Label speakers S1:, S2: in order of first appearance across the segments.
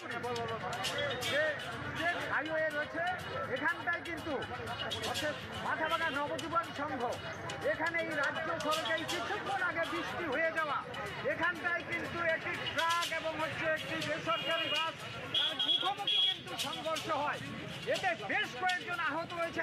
S1: যে হাইওয়ে রয়েছে এখানটায় কিন্তু মাথাভাঙা নবজীবন সংঘ এখানে এই রাজ্য সরকারি কিছুক্ষণ আগে বৃষ্টি হয়ে যাওয়া। এখানটায় কিন্তু একটি ট্রাক এবং হচ্ছে একটি বেসরকারি বাস, তার মুখোমুখি কিন্তু সংঘর্ষ হয়। এতে বেশ কয়েকজন আহত হয়েছে।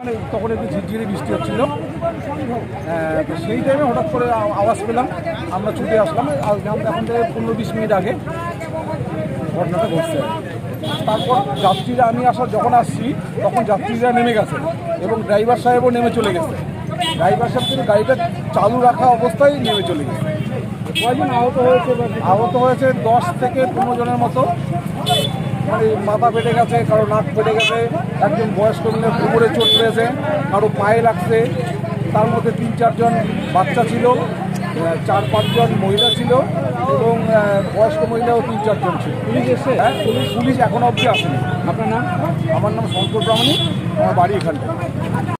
S2: মানে তখন একটু ঝিরঝিরে বৃষ্টি হচ্ছিল। সেই টাইমে হঠাৎ করে আওয়াজ পেলাম আমরা ছুটে আসলাম আর এখন থেকে পনেরো বিশ মিনিট আগে। ঘটনাটা ঘটছে। তারপর যাত্রীরা আমি আসার যখন আসছি তখন যাত্রীরা নেমে গেছে এবং ড্রাইভার সাহেবও নেমে চলে গেছে। ড্রাইভার সাহেব কিন্তু গাড়িটা চালু রাখা অবস্থায় নেমে চলে গেছে। কয়জন আহত হয়েছে আহত হয়েছে দশ থেকে পনেরো জনের মতো। মানে মাথা ফেটে গেছে কারও নাক ফেটে গেছে একজন বয়স্ক মিলে পুকুরে চোট পেয়েছে কারও পায়ে লাগছে। তার মধ্যে তিন চারজন বাচ্চা ছিল চার পাঁচজন মহিলা ছিল এবং বয়স্ক মহিলাও তিন চারজন ছিল। পুলিশ এসে হ্যাঁ পুলিশ এখনও অবধি আসেনি। আপনার নাম? আমার নাম শঙ্কর প্রামাণিক আমার বাড়ি এখানটায়।